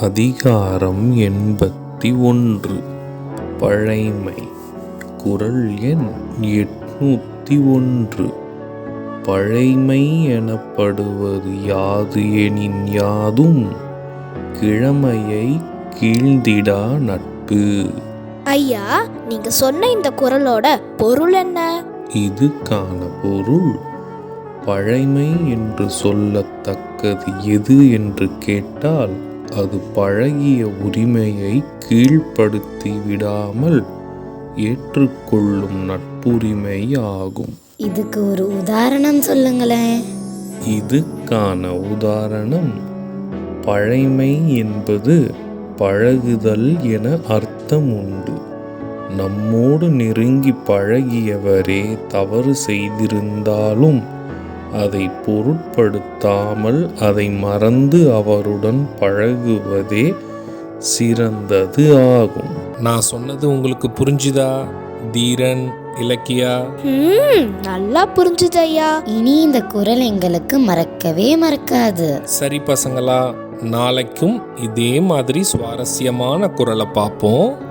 அதிகாரம் எண்பத்தி ஒன்று. பழைமை. குரல் எண் எட்நூத்தி ஒன்று. பழைமை எனப்படுவது யாது எனின் யாதும். கிழமையை கீழ்ந்திடா நட்பு. ஐயா நீங்க சொன்ன இந்த குரலோட பொருள் என்ன? இதுக்கான பொருள் பழைமை என்று சொல்லத்தக்கது எது என்று கேட்டால் அது பழகிய உரிமையை கீழ்ப்படுத்தி விடாமல் ஏற்றுக்கொள்ளும் நட்புரிமை ஆகும் இதுக்கு ஒரு உதாரணம் சொல்லுங்களேன். இதுக்கான உதாரணம் பழைமை என்பது பழகுதல் என அர்த்தம் உண்டு நம்மோடு நெருங்கி பழகியவரே தவறு செய்திருந்தாலும் அதை பொருட்படுத்தாமல் அதை மறந்து அவருடன் பழகுவதே சிறந்தது ஆகும். நான் சொன்னது உங்களுக்கு புரிஞ்சுதா தீரன் இலக்கியா? ம் நல்லா புரிஞ்சுது ஐயா இனி இந்த குரல் எங்களுக்கு மறக்கவே மறக்காது. சரி பசங்களா நாளைக்கும் இதே மாதிரி சுவாரஸ்யமான குரலை பார்ப்போம்.